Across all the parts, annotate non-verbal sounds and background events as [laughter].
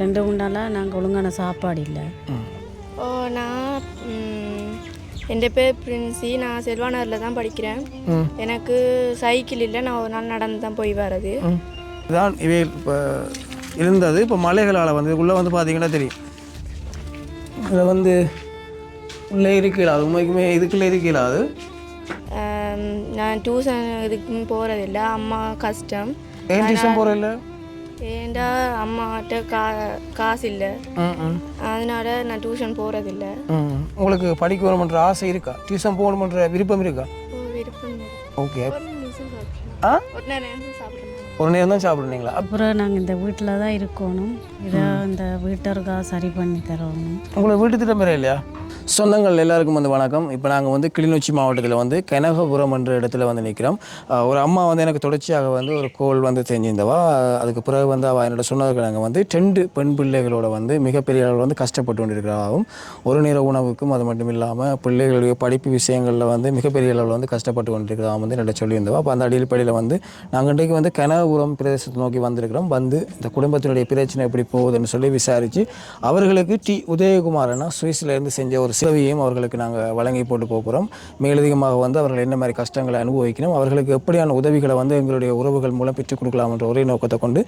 ரெண்டு மூணு நாளாக நாங்கள் ஒழுங்கான சாப்பாடு இல்லை. ஓ நான் என் பேர் பிரின்சி. நான் செல்வானரில் தான் படிக்கிறேன். எனக்கு சைக்கிள் இல்லை. நான் ஒரு நாள் நடந்து தான் போய் வர்றது. இதான் இவை இப்போ இருந்தது. இப்போ மலைகளால் வந்து உள்ளே வந்து பார்த்தீங்கன்னா தெரியும். இதில் வந்து உள்ளே இருக்கல அது உண்மைக்குமே இதுக்குள்ளே இருக்கல அது. ஆம், நான் டியூஷன் இதுக்கும் போகிறதில்ல அம்மா கஷ்டம். ஏன் டியூஷன் போகிற இல்லை ஏண்டா அம்மாட்ட கா காசு இல்லை அதனால நான் டியூஷன் போகிறதில்ல உங்களுக்கு படிக்க வேணுமன்ற ஆசை இருக்கா? டியூஷன் போகணுமன்ற விருப்பம் இருக்கா? விருப்பம். ஓகே ஆ? ஒரு நேரம் தான் சாப்பிட்றீங்களா? அப்புறம் நாங்கள் இந்த வீட்டில் தான் இருக்கணும். இதை இந்த வீட்டருக்கா சரி பண்ணி தரணும். உங்களுக்கு வீட்டு திட்டம் இல்லையா? சொந்தங்கள் எல்லாருக்கும் வந்து வணக்கம். இப்போ நாங்கள் வந்து கிளிநொச்சி மாவட்டத்தில் வந்து கனகபுரம் என்ற இடத்துல வந்து நிற்கிறோம் ஒரு அம்மா வந்து எனக்கு தொடர்ச்சியாக வந்து ஒரு கோல் வந்து தெரிஞ்சிருந்தவா. அதுக்கு பிறகு வந்து அவள் என்னோட சொன்னதுக்கு நாங்கள் வந்து ரெண்டு பெண் பிள்ளைகளோட வந்து மிகப்பெரிய அளவில் வந்து கஷ்டப்பட்டு கொண்டிருக்கிறாவும் ஒரு நேர உணவுக்கும் அது மட்டும் இல்லாமல் பிள்ளைகளுடைய படிப்பு விஷயங்களில் வந்து மிகப்பெரிய அளவில் வந்து கஷ்டப்பட்டு கொண்டிருக்கிறதா வந்து என்னோட சொல்லியிருந்தவா. அப்போ அந்த அடிப்படையில் வந்து நாங்கள் இன்றைக்கு வந்து கனகபுரம் பிரதேசத்தை நோக்கி வந்திருக்கிறோம். வந்து இந்த குடும்பத்தினுடைய பிரச்சனை எப்படி போகுதுன்னு சொல்லி விசாரித்து அவர்களுக்கு டி. உதயகுமாரனா சுவிஸ்ல செஞ்ச ஒரு சேவையையும் அவர்களுக்கு நாங்கள் வழங்கி போட்டு போகிறோம். மேலதிகமாக வந்து அவர்கள் என்ன மாதிரி கஷ்டங்களை அனுபவிக்கணும் அவர்களுக்கு எப்படியான உதவிகளை வந்து எங்களுடைய உறவுகள் மூலம் பெற்றுக் கொடுக்கலாம் என்ற ஒரே நோக்கத்தை கொண்டு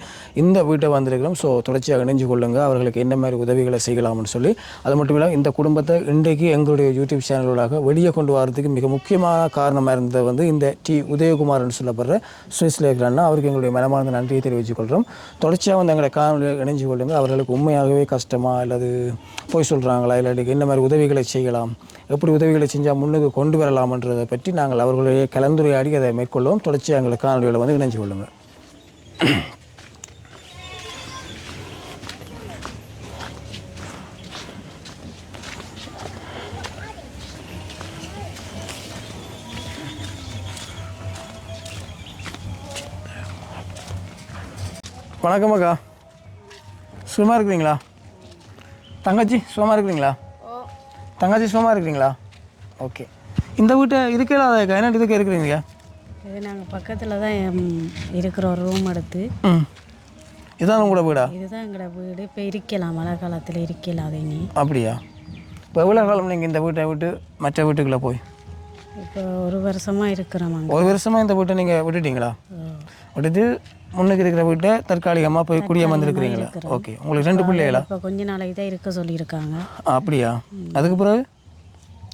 இந்த வீட்டை வந்திருக்கிறோம். ஸோ தொடர்ச்சியாக இணைஞ்சு கொள்ளுங்க அவர்களுக்கு என்ன மாதிரி உதவிகளை செய்யலாம்னு சொல்லி. அது மட்டும் இல்லாமல் இந்த குடும்பத்தை இன்றைக்கு எங்களுடைய யூடியூப் சேனலோடாக வெளியே கொண்டு வரதுக்கு மிக முக்கியமான காரணமாக இருந்தது வந்து இந்த டி உதயகுமார்னு சொல்லப்படுற சுவிஸ்ல இருக்கிறான்னா அவருக்கு எங்களுடைய மனமார்ந்த நன்றியை தெரிவித்துக் கொள்கிறோம். தொடர்ச்சியாக வந்து எங்களை காணொலியில் இணைஞ்சு கொள்ளுங்க அவர்களுக்கு உண்மையாகவே கஷ்டமா அல்லது போய் சொல்கிறாங்களா இல்லாட்டி என்ன மாதிரி உதவிகளை செய்யலாம். எப்படி உதவிகளை செஞ்சால் முன்னுக்கு கொண்டு வரலாம்ன்றதை பற்றி நாங்கள் அவர்களுடைய கலந்துரையாடி அதை மேற்கொள்வோம். தொடர்ச்சியாக எங்களை காணொலிகளை வந்து இணைஞ்சு கொள்ளுங்கள் வணக்கம் அக்கா. சுகமாக இருக்கிறீங்களா? தங்கச்சி சுகமாக இருக்கிறீங்களா? தங்கச்சி சும்மா இருக்கிறீங்களா? ஓகே இந்த வீட்டை இருக்கே இல்லாத என்ன இதுக்கு இருக்கிறீங்க? இது நாங்கள் பக்கத்தில் தான் ம், இருக்கிற ஒரு ரூம் எடுத்து. ம். இதான் உங்களோட வீடா? இதுதான் எங்களோட வீடு. இப்போ இருக்கலாம் மழை காலத்தில் இருக்கலாம் அதை நீ அப்படியா? இப்போ எவ்வளோ காலம் நீங்கள் இந்த வீட்டை விட்டு மற்ற வீட்டுக்குள்ளே போய்? இப்போ ஒரு வருஷமாக இருக்கிறோம் ஒரு வருஷமாக இந்த வீட்டை நீங்கள் விட்டுட்டீங்களா? விட்டுட்டு முன்னுக்கு இருக்கிற வீட்டை தற்காலிகமாக போய் குடிய வந்திருக்கிறீங்களா ஓகே. உங்களுக்கு ரெண்டு பிள்ளைகளா? இப்போ கொஞ்ச நாளைக்கு தான் இருக்க சொல்லியிருக்காங்க. அப்படியா? அதுக்கு பிறகு?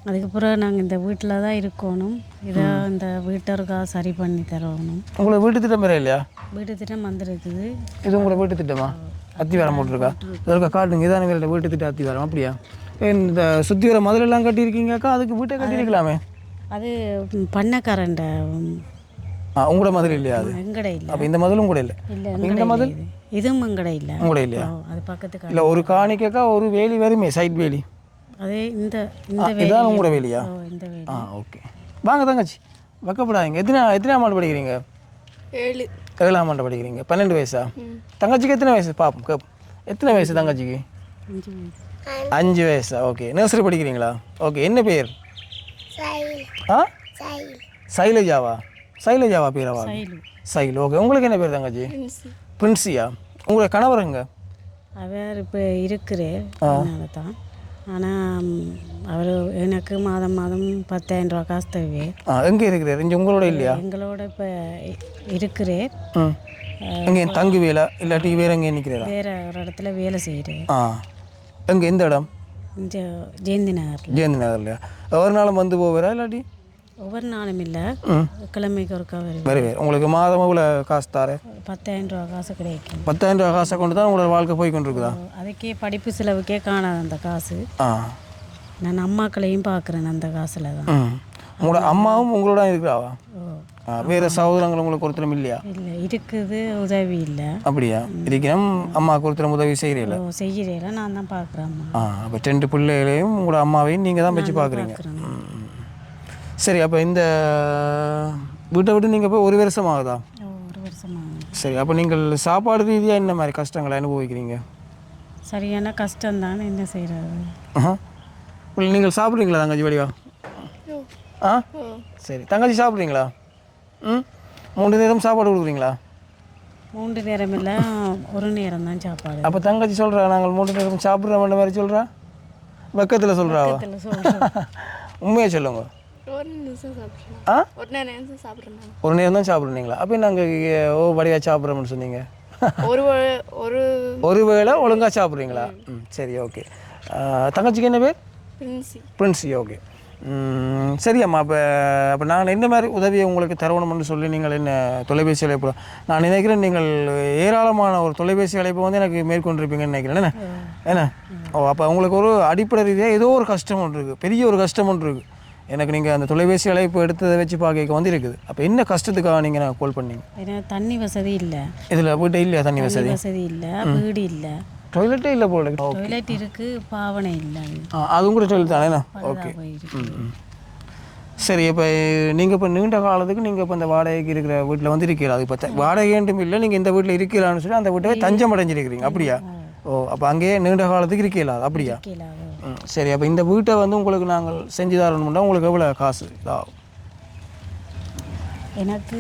அதுக்கப்புறம் நாங்கள் இந்த வீட்டில் தான் இருக்கணும். இதை இந்த வீட்டருக்கா சரி பண்ணி தரணும். உங்களுக்கு வீட்டு திட்டம் வேறு இல்லையா? வீட்டு திட்டம் வந்திருக்குது. இது உங்களோட வீட்டு திட்டமா? அத்திவாரம் போட்டிருக்கா? இதற்கு காட்டுங்க இதான் எங்கள்ட்ட வீட்டு திட்டம் அத்திவாரம் அப்படியா? இந்த சுற்றி வர முதலெல்லாம் கட்டியிருக்கீங்கக்கா அதுக்கு வீட்டை கட்டியிருக்கலாமே. அது ஆ உங்களோட மதுரை இல்லையா அது? எங்கடை இல்லை. அப்போ இந்த மதிலும் கூட இல்லை? இல்லை இந்த மதில். இதுவும் எங்கடை இல்லை. உங்களோட இல்லையா? அது பக்கத்துக்கு இல்லை ஒரு காணிக்கக்கா ஒரு வேலி வருமே சைட் வேலி? அதே இந்த இதான் உங்களோட வேலியா? இந்த வேலி. ஆ ஓகே வாங்க தங்கச்சி. வைக்கப்படாதீங்க. எத்தனை எத்தனாம் ஆண்டு படிக்கிறீங்க? ஏழு. ஏழாம் ஆண்டு படிக்கிறீங்க. பன்னெண்டு வயசா? தங்கச்சிக்கு எத்தனை வயசு? பாப்போம் கேப். எத்தனை வயசு தங்கச்சிக்கு? அஞ்சு வயசு. ஓகே நர்சரி படிக்கிறீங்களா? ஓகே என்ன பேர்? சைலஜாவா சைலஜாவா பேராவா? சைலு. ஓகே உங்களுக்கு என்ன பேர் தங்கச்சி? பிரின்சியா? உங்களை கணவருங்க அவர் இப்போ இருக்கிறார். தான் ஆனால் அவர் எனக்கு மாதம் மாதம் பத்தாயிரம் ரூபா காசு தேவை ஆ எங்கே இருக்கிறார்? இங்கே உங்களோட இல்லையா? எங்களோட இப்போ இருக்கிறார். ம் எங்கே தங்கு வேலை இல்லாட்டி வேற எங்கே நிற்கிறீரா வேற ஒரு இடத்துல வேலை செய்கிறேன் ஆ. எங்கே? எந்த இடம்? ஜெயந்தி நகரில். ஜெயந்தி நகர்லையா? ஒரு நாளும் வந்து போவேரா இல்லாட்டி? ஒவ்வொரு நாளும் இல்லை. கிழமைக்கு ஒருக்கா வருவேன் வருவேன் உங்களுக்கு மாதம் எவ்வளோ காசு தாரு? பத்தாயிரம் ரூபா காசு கிடைக்கும். பத்தாயிரம் ரூபா காசை கொண்டு தான் உங்களோட வாழ்க்கை போய் கொண்டிருக்குதா அதுக்கே படிப்பு செலவுக்கே காணாது அந்த காசு. நான் அம்மாக்களையும் பார்க்குறேன் அந்த காசில் தான் உங்களோட அம்மாவும் உங்களோட இருக்கிறாவா? வேறு சகோதரங்கள் உங்களுக்கு ஒருத்தரும் இல்லையா? இல்லை இருக்குது உதவி இல்லை. அப்படியா? இருக்கிறோம் அம்மாவுக்கு ஒருத்தர் உதவி செய்கிறீங்களா ஓ செய்கிறேல நான் தான் பார்க்குறேன் ஆ அப்போ ரெண்டு பிள்ளைகளையும் உங்களோட அம்மாவையும் நீங்கள் தான் வச்சு பார்க்குறீங்க. சரி அப்போ இந்த வீட்டை விட்டு நீங்கள் போய் ஒரு வருஷம் ஆகுதா? ஒரு வருஷமாக சரி அப்போ நீங்கள் சாப்பாடு ரீதியாக என்ன மாதிரி கஷ்டங்களை அனுபவிக்கிறீங்க? சரியான கஷ்டம்தான் என்ன செய்கிறது நீங்கள் சாப்பிட்றீங்களா தங்கச்சி வடிவா? ஆ? சரி. தங்கச்சி சாப்பிட்றீங்களா? ம்? மூணு நேரம் சாப்பாடு கொடுக்குறீங்களா? மூன்று நேரம் எல்லாம் ஒரு நேரம் தான் சாப்பாடு. அப்போ தங்கச்சி சொல்கிறா நாங்கள் மூணு நேரம் சாப்பிட்றோம் மாதிரி சொல்கிறா பக்கத்தில் சொல்றோம். [laughs] உண்மையாக சொல்லுங்க. ஒரு நிமிஷம் சாப்பிட்றேன். ஆ? ஒரு நேரம் சாப்பிட்றேன் ஒரு நேரம் தான் சாப்பிட்றீங்களா? அப்போ நாங்கள் ஓ வடிவாக சாப்பிட்றோம்னு சொன்னீங்க? ஒரு ஒரு ஒரு வேளை ஒழுங்காக சாப்பிட்றீங்களா? ம். சரி ஓகே. தங்கச்சிக்கு என்ன பேர்? பிரின்சி. Princy okay. சரி அம்மா அப்போ அப்போ நான் என்ன மாதிரி உதவியை உங்களுக்கு தரணும்னு சொல்லி நீங்கள் என்ன தொலைபேசி அழைப்பு? நான் நினைக்கிறேன் நீங்கள் ஏராளமான ஒரு தொலைபேசி அழைப்பை வந்து எனக்கு மேற்கொண்டிருப்பீங்கன்னு நினைக்கிறேன். என்ன? என்ன? ஓ அப்போ உங்களுக்கு ஒரு அடிப்படை ரீதியாக ஏதோ ஒரு கஷ்டம் ஒன்று இருக்குது பெரிய ஒரு கஷ்டம் ஒன்று இருக்குது எனக்கு நீங்கள் அந்த தொலைபேசி அழைப்பு எடுத்ததை வச்சு பார்க்க வந்து இருக்குது. அப்போ என்ன கஷ்டத்துக்காக நீங்கள் நான் கால் பண்ணீங்க? தண்ணி வசதி இல்லை. இதில் வீட்டை இல்லையா தண்ணி வசதி? வசதி இல்லை வீடு இல்லை. டாய்லெட்டே இல்லை போல டாய்லெட் இருக்கு பாவனை இல்லை அதுவும் கூட டாய்லெட் தானே ஓகே சரி இப்போ நீங்கள் இப்போ நீண்ட காலத்துக்கு நீங்கள் இப்போ இந்த வாடகைக்கு இருக்கிற வீட்டில் வந்து இருக்கிறீங்க அது இப்போ வாடகைன்ட்டும் இல்லை நீங்கள் இந்த வீட்டில் இருக்கலாம்னு சொல்லி அந்த வீட்டை தஞ்சம் அடைஞ்சிருக்கிறீங்க. அப்படியா? ஓ அப்போ அங்கேயே நீண்ட காலத்துக்கு இருக்கல அப்படியா? சரி அப்போ இந்த வீட்டை வந்து உங்களுக்கு நாங்கள் செஞ்சு தரணும்னா உங்களுக்கு எவ்வளோ காசு? இதாகும் எனக்கு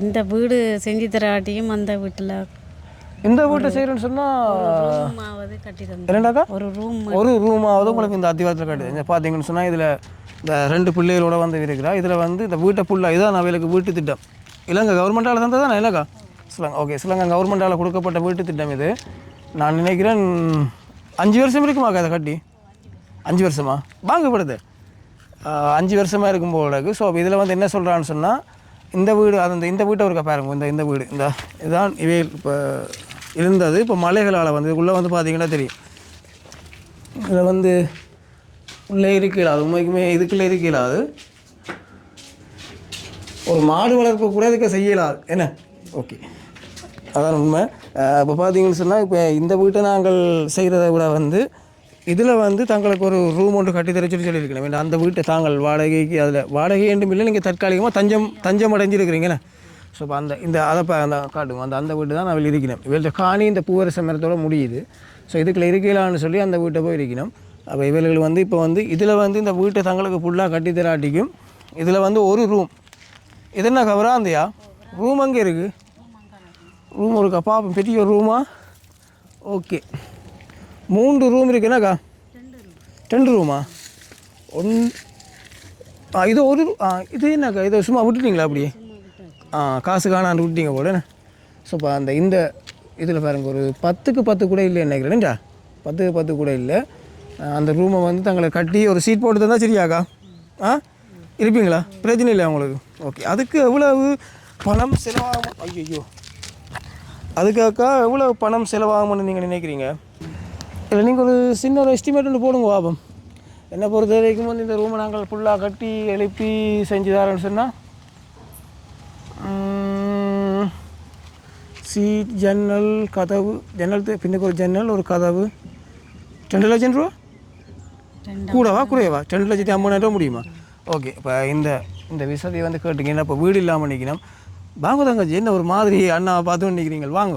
இந்த வீடு செஞ்சு தராட்டியும் அந்த வீட்டில் இந்த வீட்டை செய்கிறேன்னு சொன்னால் கட்டி ஒரு ரூம் ஒரு ரூமாவது உங்களுக்கு இந்த அத்திவாரத்தில் கட்டுது பார்த்தீங்கன்னு சொன்னால் இதில் இந்த ரெண்டு பிள்ளைகளோட வந்து இருக்கிறா. இதில் வந்து இந்த வீட்டை ஃபுல்லாக இதான் அவைகளுக்கு வீட்டு திட்டம். இலங்கை கவர்மெண்டால் தந்தது தானே இல்லைக்கா? சிலங்க ஓகே சிலங்க கவர்மெண்டால் கொடுக்கப்பட்ட வீட்டு திட்டம் இது. நான் நினைக்கிறேன் அஞ்சு வருஷம் இருக்குமாக்கா அதை கட்டி? அஞ்சு வருஷமா? வாங்கப்படுது. அஞ்சு வருஷமாக இருக்கும் போல இருக்கு. ஸோ இதில் வந்து என்ன சொல்கிறான்னு சொன்னால் இந்த வீடு அது இந்த வீட்டை இருக்க பாருங்க. இந்த இந்த வீடு இந்த இதுதான் இவை இப்போ இருந்தது. இப்போ மலைகளால் வந்து உள்ளே வந்து பார்த்தீங்கன்னா தெரியும். இதில் வந்து உள்ளே இருக்கலாது உண்மைக்குமே இதுக்குள்ளே இருக்கலாது ஒரு மாடு வளர்ப்பு கூட இதுக்கு செய்யலாது என்ன? ஓகே. அதான் உண்மை. இப்போ பார்த்தீங்கன்னு சொன்னால் இப்போ இந்த வீட்டை நாங்கள் செய்கிறத விட வந்து இதில் வந்து தங்களுக்கு ஒரு ரூம் ஒன்று கட்டி தர சொல்லி சொல்லியிருக்கணும் ஏன்னா அந்த வீட்டை தாங்கள் வாடகைக்கு அதில் வாடகை என்றும் இல்லை நீங்கள் தற்காலிகமாக தஞ்சம் தஞ்சம் அடைஞ்சிருக்கிறீங்கண்ணே ஸோ இப்போ அந்த இந்த அதை அந்த காட்டுங்க. அந்த அந்த வீட்டு தான் நான் இருக்கிறேன் இவள்கிட்ட காணி இந்த பூவரச மரத்தோட முடியுது. ஸோ இதுக்குள்ள இருக்கலான்னு சொல்லி அந்த வீட்டை போய் இருக்கணும். அப்போ இவர்கள் வந்து இப்போ வந்து இதில் வந்து இந்த வீட்டை தங்களுக்கு ஃபுல்லாக கட்டி தராட்டிக்கும் இதில் வந்து ஒரு ரூம் இது என்ன கவராந்தியா ரூம் அங்கே இருக்குது ரூம் இருக்கா? பாப்போம். பெரிய ரூமா ஓகே மூன்று ரூம் இருக்குன்னாக்கா ரெண்டு ரூமா ஒன் ஆ இது ஒரு ஆ இது என்னக்கா? இதை சும்மா விட்டுட்டீங்களா அப்படியே? காசு காணான்னு விட்டீங்க போல ஸோ இப்போ அந்த இந்த இதில் பாருங்க ஒரு பத்துக்கு பத்து கூட இல்லை நினைக்கிறேன்டா பத்துக்கு பத்து கூட இல்லை. அந்த ரூமை வந்து தங்களை கட்டி ஒரு சீட் போட்டு தந்தால் சரியாக்கா ஆ? இருப்பீங்களா? பிரச்சனை இல்லை அவங்களுக்கு ஓகே அதுக்கு எவ்வளவு பணம் செலவாகும்? ஐயோ அதுக்காக்கா எவ்வளோ பணம் செலவாகும்னு நீங்கள் நினைக்கிறீங்க? இல்லை நீங்கள் ஒரு சின்ன ஒரு எஸ்டிமேட் ஒன்று போடுங்க வாபம். என்னை பொறுத்த வரைக்கும் வந்து இந்த ரூமை நாங்கள் ஃபுல்லாக கட்டி எழுப்பி செஞ்சு தரோன்னு சொன்னால் சீட் ஜன்னல் கதவு. ஜன்னல் பின்னுக்கு ஒரு ஜன்னல் ஒரு கதவு. ரெண்டு லட்சம் ரூபா கூடவா குறையவா? ரெண்டு லட்சத்தி ஐம்பதாயிரம் ரூபா முடியுமா? ஓகே இப்போ இந்த இந்த விசதியை வந்து கேட்டுங்க இப்போ வீடு இல்லாமல் நிற்கணும் வாங்க தங்கச்சி என்ன ஒரு மாதிரி அண்ணாவை பார்த்து நிற்கிறீங்க வாங்க.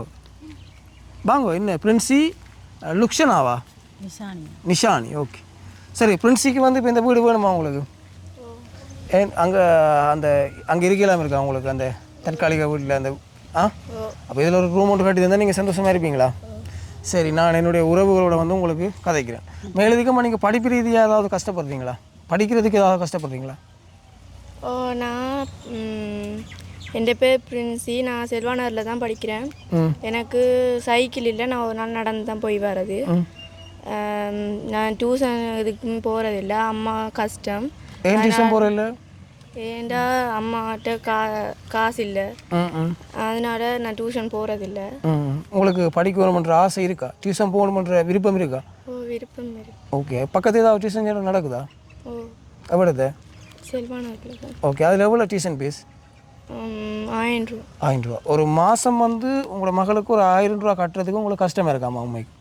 வாங்க என்ன பிரின்சி லுக்ஷனாவா நிஷானி. நிஷானி ஓகே சரி பிரின்சிக்கு வந்து இப்போ இந்த வீடு வேணுமா உங்களுக்கு? ஏன் அங்கே அந்த அங்கே இருக்கலாம் இருக்கா உங்களுக்கு அந்த தற்காலிக வீட்டில் அந்த ஆ? அப்போ இதில் ஒரு ரூம் ஒன்று கட்டி தந்தால் நீங்கள் சந்தோஷமாக இருப்பீங்களா? சரி நான் என்னுடைய உறவுகளோட வந்து உங்களுக்கு கதைக்கிறேன். மேலதிகமாக நீங்கள் படிப்பு ரீதியாக ஏதாவது கஷ்டப்படுறீங்களா? படிக்கிறதுக்கு ஏதாவது கஷ்டப்படுறீங்களா? ஓ நான் என் பேர் பிரின்சி. நான் செல்வானரில் தான் படிக்கிறேன். எனக்கு சைக்கிள் இல்லை. நான் ஒரு நாள் நடந்து தான் போய் வர்றது. ஆம், நான் டியூஷன் இதுக்கும் போகிறதில்ல அம்மா கஷ்டம். டியூஷன் போகிறதில்ல ஏண்டா அம்மாட்ட கா காசு இல்லை ம் ம். அதனால நான் டியூஷன் போகிறதில்ல ம் உங்களுக்கு படிக்க வேணுமன்ற ஆசை இருக்கா? டியூஷன் போகணுமன்ற விருப்பம் இருக்கா? ஓ விருப்பம் இருக்கு. ஓகே பக்கத்து ஏதாவது டியூஷன் சென்டர் நடக்குதா? ஓ. எவ்வளோது ஓகே அதில் எவ்வளோ டியூஷன் ஃபீஸ் ம், ஆயிரம் ரூபா. ஆயிரம் ரூபா. ஒரு மாதம் வந்து உங்களோட மகளுக்கு ஒரு ஆயிரம் ரூபா கட்டுறதுக்கு உங்களுக்கு கஷ்டமாக இருக்காமா உண்மைக்கு?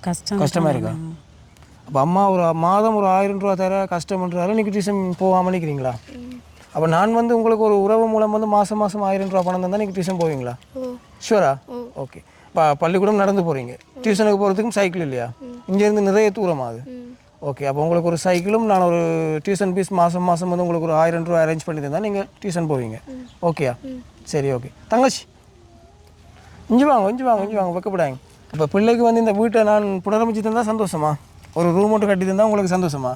கஷ்டம் கஷ்டமாக இருக்கா? அப்போ அம்மா ஒரு மாதம் ஒரு ஆயிரம் ரூபா தர கஷ்டம்ன்றாலும் நீங்கள் டியூஷன் போகாமல் நிற்கிறீங்களா அப்போ நான் வந்து உங்களுக்கு ஒரு உறவு மூலம் வந்து மாதம் மாதம் ஆயிரம் ரூபா பணம் தந்தால் நீங்கள் டியூஷன் போவீங்களா ஷூரா ஓகே இப்போ பள்ளிக்கூடம் நடந்து போகிறீங்க டியூஷனுக்கு போகிறதுக்கும் சைக்கிள் இல்லையா? இங்கேருந்து நிறைய தூரமா அது ம். ஓகே அப்போ உங்களுக்கு ஒரு சைக்கிளும் நான் ஒரு டியூஷன் ஃபீஸ் மாதம் மாதம் வந்து உங்களுக்கு ஒரு ஆயிரம் ரூபா அரேஞ்ச் பண்ணி தந்தால் நீங்கள் டியூஷன் போவீங்க. ஓகேயா சரி ஓகே தங்கச்சி. இஞ்சி வாங்க இஞ்சி வாங்க இஞ்சி வாங்க வைக்கப்படாங்க இப்போ பிள்ளைக்கு வந்து இந்த வீட்டை நான் புனரமைச்சு தந்தா சந்தோஷமா? ஒரு ரூம் மட்டும் கட்டி உங்களுக்கு சந்தோஷமா?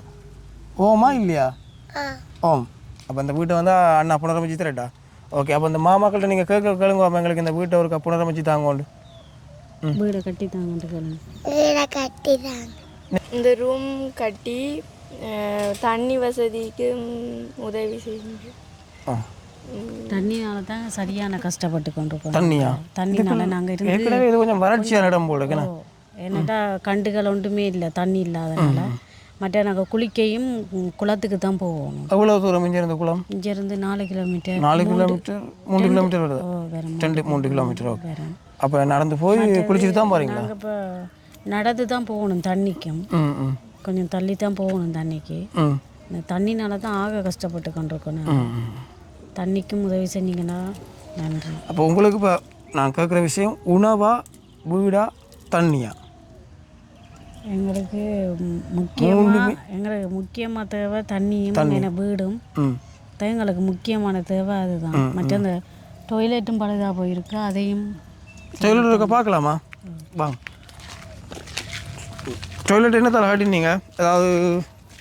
ஓமா இல்லையா? ஓம். அப்போ இந்த வீட்டை வந்து அண்ணா புனரமைச்சு தரட்டா? ஓகே அப்போ இந்த மாமாக்கள்கிட்ட நீங்கள் கேட்க கேளுங்க அப்போ எங்களுக்கு இந்த வீட்டை ஒரு புனரமைச்சு தாங்கோண்டு. வீடை கட்டி கேளுங்க. இந்த ரூம் கட்டி தண்ணி வசதிக்கு உதவி செய்யுங்க ஆ. தண்ணினால தான் சரியான கஷ்டப்பட்டு கொண்டிருக்கோம் தண்ணியா? தண்ணினால நாங்கள் இருந்து ஏற்கனவே இது கொஞ்சம் வறட்சியான இடம் போல இருக்குண்ணா என்னட்டா கண்டுகள் ஒன்றுமே இல்லை தண்ணி இல்லாதனால. மற்ற நாங்கள் குளிக்கையும் குளத்துக்கு தான் போகணும் எவ்வளோ தூரம் இங்கே இருந்து குளம்? இங்கேருந்து நாலு கிலோமீட்டர். நாலு கிலோமீட்டர் மூணு கிலோமீட்டர் வருது. ரெண்டு மூணு கிலோமீட்டர் ஓகே. அப்போ நடந்து போய் குளிச்சுட்டு தான் போகிறீங்களா நாங்கள் இப்போ நடந்து தான் போகணும் தண்ணிக்கும். கொஞ்சம் தள்ளி தான் போகணும் தண்ணிக்கு. இந்த தண்ணினால தான் ஆக கஷ்டப்பட்டு கொண்டிருக்கோம் நாங்க. ம், ம். தண்ணிக்கும் உதவி செஞ்சீங்கன்னா நன்றி. அப்போ உங்களுக்கு இப்போ நான் கேட்குற விஷயம் உணவா வீடா தண்ணியா? எங்களுக்கு முக்கியமாக எங்களுக்கு முக்கியமாக தேவை தண்ணியும் என்ன வீடும். தான் எங்களுக்கு முக்கியமான தேவை அதுதான். மற்ற அந்த டொய்லெட்டும் பழுதாக போயிருக்கு அதையும் டொய்லெட் இருக்க? பார்க்கலாமா? வாங்க. டொய்லெட் என்ன தர கட்டினீங்க? ஏதாவது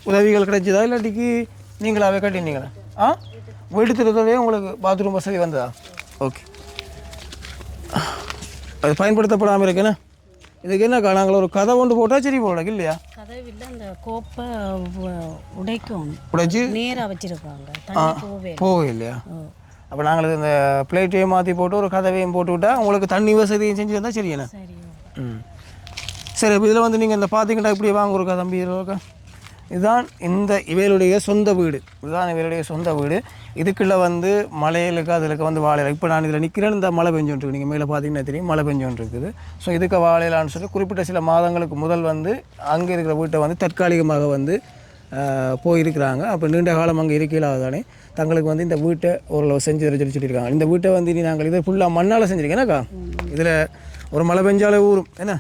உதவிகள் கிடைச்சதா? இல்லாட்டிக்கு நீங்களாவே கட்டினீங்களா? ஆ? வீடு திருத்தவே உங்களுக்கு பாத்ரூம் வசதி வந்ததா? ஓகே அது பயன்படுத்தப்படாமல் இருக்குண்ணே இதுக்கு என்னக்கா நாங்கள் ஒரு கதை கொண்டு போட்டால் சரி போடக்கு இல்லையா? கதவில் அந்த கோப்பை உ- உடைக்கணும் உடைச்சி? நேராக வச்சிருக்காங்க தண்ணி போவே இல்லையா? அப்போ நாங்கள் இந்த பிளேட்டையும் மாற்றி போட்டு ஒரு கதவையும் போட்டு விட்டா உங்களுக்கு தண்ணி வசதியும் செஞ்சு தந்தால் சரி ம். சரி அப்போ இதில் வந்து நீங்கள் இந்த பார்த்தீங்கன்னா இப்படி வாங்க இருக்கா தம்பி இருக்கா? இதுதான் இந்த இவைகளுடைய சொந்த வீடு. இதுதான் இவருடைய சொந்த வீடு. இதுக்குள்ளே வந்து மலையிலுக்கு அதுக்கு வந்து வாழையில. இப்போ நான் இதில் நிற்கிறேன் இந்த மழை பெஞ்சோன்ட்டு நீங்கள் மேலே பார்த்தீங்கன்னா தெரியும் மழை பெஞ்சோன்ட்டு இருக்குது ஸோ இதுக்கு வாழையிலான்னு சொல்லி குறிப்பிட்ட சில மாதங்களுக்கு முதல் வந்து அங்கே இருக்கிற வீட்டை வந்து தற்காலிகமாக வந்து போயிருக்கிறாங்க. அப்போ நீண்ட காலம் அங்கே இருக்கையிலாக தானே தங்களுக்கு வந்து இந்த வீட்டை ஓரளவு செஞ்சு தர சொல்லி சொல்லியிருக்காங்க. இந்த வீட்டை வந்து இனி நாங்கள் இதை ஃபுல்லாக மண்ணால் செஞ்சுருக்கேன் என்னக்கா? இதில் ஒரு மழை பெஞ்சாலே ஊறும். என்ன?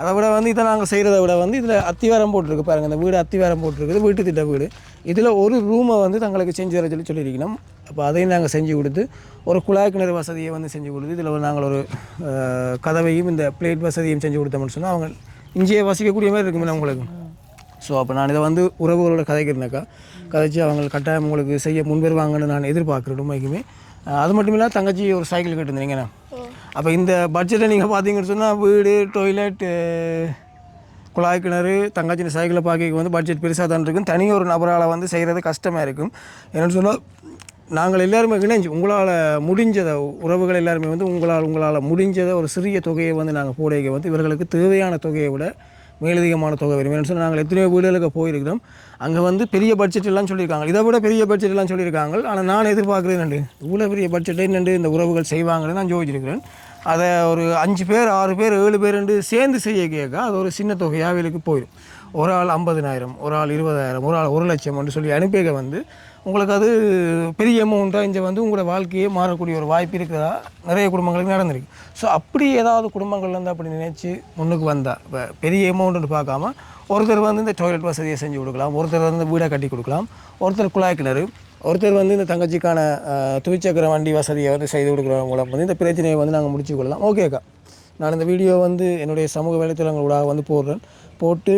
அதை விட வந்து இதை நாங்கள் செய்கிறத விட வந்து இதில் அத்திவாரம் போட்டிருக்கு பாருங்கள் இந்த வீடு அத்திவாரம் போட்டிருக்குது வீட்டு திட்ட வீடு. இதில் ஒரு ரூமை வந்து தங்களுக்கு செஞ்சு தர சொல்லி சொல்லியிருக்கணும். அப்போ அதையும் நாங்கள் செஞ்சு கொடுத்து ஒரு குழாய் கிணறு வசதியை வந்து செஞ்சு கொடுத்து இதில் நாங்கள் ஒரு கதவையும் இந்த பிளேட் வசதியும் செஞ்சு கொடுத்தோம்னு சொன்னால் அவங்க இங்கேயே வசிக்கக்கூடிய மாதிரி இருக்குமே உங்களுக்கு. ஸோ அப்போ நான் இதை வந்து உறவுகளோட கதைக்கிறேனாக்கா கதைச்சு அவங்க கட்டாயம் உங்களுக்கு செய்ய முன்வருவாங்கன்னு நான் எதிர்பார்க்குறேன் உண்மைக்குமே. அது மட்டும் இல்லாமல் தங்கச்சி ஒரு சைக்கிள் கேட்டிருந்தீங்கண்ணா அப்போ இந்த பட்ஜெட்டை நீங்கள் பார்த்தீங்கன்னு சொன்னால் வீடு டொய்லெட்டு குழாய் கிணறு தங்கச்சி சைக்கிளை பார்க்க வந்து பட்ஜெட் பெருசாக தான் இருக்கும். தனி ஒரு நபரால் வந்து செய்கிறது கஷ்டமாக இருக்கும். என்னென்னு சொன்னால் நாங்கள் எல்லாருமே இணைஞ்சு உங்களால் முடிஞ்சதை உறவுகள் எல்லாருமே வந்து உங்களால் உங்களால் முடிஞ்சதை ஒரு சிறிய தொகையை வந்து நாங்கள் போடைக்க வந்து இவர்களுக்கு தேவையான தொகையை விட மேலதிகமான தொகை வரும் ஏன்னு சொன்னால் நாங்கள் எத்தனையோ வீடுகளுக்கு போயிருக்கிறோம். அங்கே வந்து பெரிய பட்ஜெட் எல்லாம் சொல்லியிருக்காங்க. இதை விட பெரிய பட்ஜெட் எல்லாம் சொல்லியிருக்காங்க. ஆனால் நான் எதிர்பார்க்குறேன் நண்டு இவ்வளோ பெரிய பட்ஜெட்டை நண்டு இந்த உறவுகள் செய்வாங்கன்னு நான் யோசிச்சிருக்கிறேன். அதை ஒரு அஞ்சு பேர் ஆறு பேர் ஏழு பேர் சேர்ந்து செய்ய கேட்க அது ஒரு சின்ன தொகையாக அவளுக்கு போயிடும். ஒரு ஆள் ஐம்பதினாயிரம் ஒரு ஆள் இருபதாயிரம் ஒரு ஆள் ஒரு லட்சம் சொல்லி அனுப்பிக்க வந்து உங்களுக்கு அது பெரிய அமௌண்ட்டாக இங்கே வந்து உங்களோட வாழ்க்கையே மாறக்கூடிய ஒரு வாய்ப்பு இருக்கிறதா? நிறைய குடும்பங்களுக்கு நடந்திருக்கு. ஸோ அப்படி ஏதாவது குடும்பங்கள் வந்து அப்படி நினச்சி முன்னுக்கு வந்தால் இப்போ பெரிய அமௌண்ட்டுன்னு பார்க்காம ஒருத்தர் வந்து இந்த டாய்லெட் வசதியை செஞ்சு கொடுக்கலாம் ஒருத்தர் வந்து வீடை கட்டி கொடுக்கலாம் ஒருத்தர் குழாய் கிணறு ஒருத்தர் வந்து இந்த தங்கச்சிக்கான துவிச்சக்கர வண்டி வசதியை வந்து செய்து கொடுக்குறவங்க மூலம் வந்து இந்த பிரச்சனையை வந்து நாங்கள் முடிச்சு கொள்ளலாம். ஓகேக்கா நான் இந்த வீடியோ வந்து என்னுடைய சமூக வலைத்தளங்களோட வந்து போடுறேன். போட்டு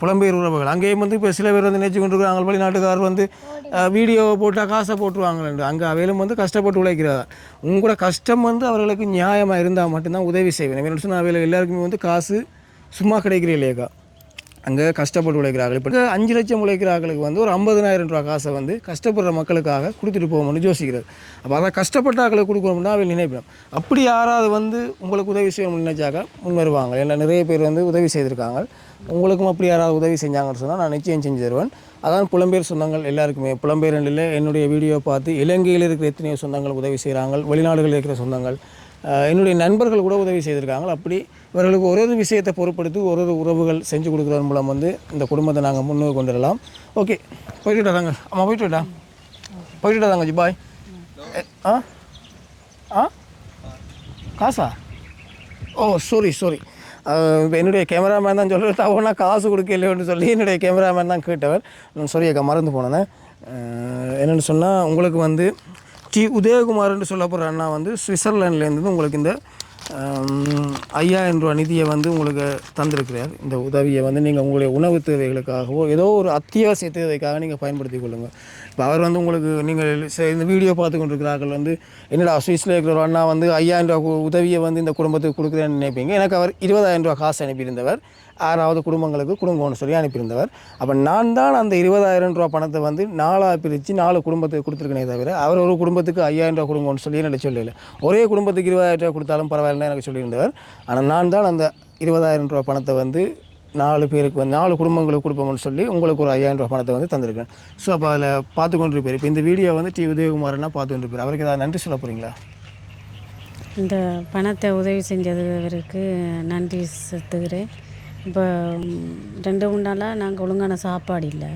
புலம்பெயர் உறவுகள். அங்கேயும் வந்து இப்போ சில பேர் வந்து நினைச்சு கொண்டிருக்கிறாங்க வெளிநாட்டுக்காரர் வந்து வீடியோ போட்டால் காசை போட்டுருவாங்களேன் அங்கே அவையிலும் வந்து கஷ்டப்பட்டு உழைக்கிறதா உங்களோட கஷ்டம் வந்து அவர்களுக்கு நியாயமாக இருந்தால் மட்டும்தான் உதவி செய்வேன். என்ன சொன்னால் அவையில் எல்லாருக்குமே வந்து காசு சும்மா கிடைக்கிற இல்லையாக்கா அங்கே கஷ்டப்பட்டு உழைக்கிறார்கள். இப்போ அஞ்சு லட்சம் உழைக்கிறார்களுக்கு வந்து ஒரு ஐம்பதனாயிரம் ரூபா காசை வந்து கஷ்டப்படுற மக்களுக்காக கொடுத்துட்டு போகணும்னு யோசிக்கிறது அப்போ அதை கஷ்டப்பட்ட ஆட்களுக்கு கொடுக்கணும்னா அவள் நினைப்பிடும் அப்படி யாராவது வந்து உங்களுக்கு உதவி செய்யணும்னு நினைச்சாக்கா முன் வருவாங்க ஏன்னா நிறைய பேர் வந்து உதவி செய்திருக்காங்க. உங்களுக்கும் அப்படி யாராவது உதவி செஞ்சாங்கன்னு சொன்னால் நான் நிச்சயம் செஞ்சு தருவேன் அதான் புலம்பெயர் சொந்தங்கள் எல்லாருக்குமே. புலம்பெயர் இல்லை என்னுடைய வீடியோ பார்த்து இலங்கையில் இருக்கிற எத்தனையோ சொந்தங்கள் உதவி செய்கிறாங்க வெளிநாடுகளில் இருக்கிற சொந்தங்கள். என்னுடைய நண்பர்கள் கூட உதவி செய்திருக்காங்க. அப்படி இவர்களுக்கு ஒரு ஒரு விஷயத்தை பொறுப்படுத்தி ஒரு ஒரு உறவுகள் செஞ்சு கொடுக்குறதன் மூலம் வந்து இந்த குடும்பத்தை நாங்கள் முன்னோக்கி கொண்டு வரலாம் ஓகே போயிட்டு தாங்க. ஆமாம் போயிட்டு விட்டா போயிட்டு தாங்க ஜி பாய் ஆ? ஆ? காசா? ஓ சாரி சாரி என்னுடைய கேமராமேன் தான் சொல்கிறது அவனா காசு கொடுக்கலையோன்னு சொல்லி என்னுடைய கேமராமேன் தான் கேட்டவர். நான் சாரி அக்கா மறந்து போனேன். என்னென்னு சொன்னால் உங்களுக்கு வந்து டி உதயகுமார்னு சொல்லப்படுற அண்ணா வந்து சுவிட்சர்லாண்ட்லேருந்து உங்களுக்கு இந்த ஐயாயிரம் ரூபா நிதியை வந்து உங்களுக்கு தந்திருக்கிறார். இந்த உதவியை வந்து நீங்கள் உங்களுடைய உணவு தேவைகளுக்காகவோ ஏதோ ஒரு அத்தியாவசிய தேவைக்காக நீங்கள் பயன்படுத்தி கொள்ளுங்கள். இப்போ அவர் வந்து உங்களுக்கு நீங்கள் இந்த வீடியோ பார்த்து கொண்டிருக்கிறார்கள் வந்து என்னடா சுவிஸில் இருக்கிற அண்ணா வந்து ஐயாயிரம் ரூபா உதவியை வந்து இந்த குடும்பத்துக்கு கொடுக்குறேன்னு நினைப்பீங்க. எனக்கு அவர் இருபதாயிரம் ரூபா காசு அனுப்பியிருந்தவர். ஆறாவது குடும்பங்களுக்கு குடும்பம்னு சொல்லி அனுப்பியிருந்தவர். அப்போ நான் தான் அந்த இருபதாயிரம் ரூபா பணத்தை வந்து நாலாக பிரித்து நாலு குடும்பத்துக்கு கொடுத்துருக்கனே தவிர அவர் ஒரு குடும்பத்துக்கு ஐயாயிரம் ரூபா குடும்பம்னு சொல்லி எனக்கு சொல்லல. ஒரே குடும்பத்துக்கு இருபதாயிரம் ரூபா கொடுத்தாலும் பரவாயில்லை எனக்கு சொல்லியிருந்தவர். ஆனால் நான் தான் அந்த இருபதாயிரம் ரூபா பணத்தை வந்து நாலு பேருக்கு வந்து நாலு குடும்பங்களுக்கு கொடுப்போம்னு சொல்லி உங்களுக்கு ஒரு ஐயாயிரம் ரூபா பணத்தை வந்து தந்திருக்கேன். ஸோ அப்போ அதில் பார்த்து கொண்டிருப்பார் இப்போ இந்த வீடியோ வந்து டி உதயகுமார்னா பார்த்து கொண்டிருப்பார் அவருக்கு ஏதாவது நன்றி சொல்ல போகிறீங்களா இந்த பணத்தை உதவி செஞ்சது அவருக்கு நன்றி செலுத்துகிறேன். இப்போ ரெண்டு மூணு நாளாக நாங்கள் ஒழுங்கான சாப்பாடு இல்லை.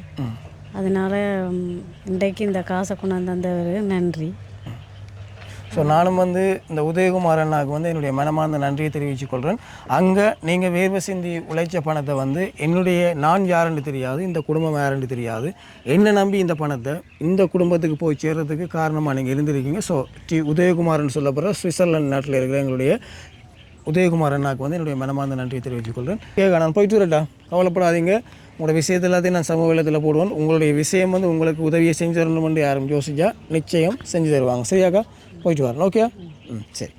அதனால் இன்றைக்கு இந்த காசை கொண்டாந்து வந்தவர் நன்றி. ஸோ நானும் வந்து இந்த உதயகுமார் அண்ணாவுக்கு வந்து என்னுடைய மனமார்ந்த நன்றியை தெரிவித்துக் கொள்கிறேன் அங்கே நீங்கள் வேர்வை சிந்தி உழைச்ச பணத்தை வந்து என்னுடைய நான் யாருன்னு தெரியாது இந்த குடும்பம் யாருன்னு தெரியாது. என்னை நம்பி இந்த பணத்தை இந்த குடும்பத்துக்கு போய் சேர்றதுக்கு காரணமாக நீங்கள் இருந்திருக்கீங்க. ஸோ டி உதயகுமார்னு சொல்லப்படுற சுவிட்சர்லாந்து நாட்டில் இருக்கிற எங்களுடைய உதயகுமார் அண்ணாக்கு வந்து என்னுடைய மனமார்ந்த நன்றியை தெரிவித்துக் கொள்கிறேன். கேட்க நான் போயிட்டு வரட்டா கவலைப்படாதீங்க. உங்களோட விஷயத்தை எல்லாத்தையும் நான் சமூக இடத்தில் போடுவேன். உங்களுடைய விஷயம் வந்து உங்களுக்கு உதவியை செஞ்சு தரணும்னு யாரும் யோசிச்சா நிச்சயம் செஞ்சு தருவாங்க. சரியாக்கா போயிட்டு வரேன். ஓகே ம் சரி.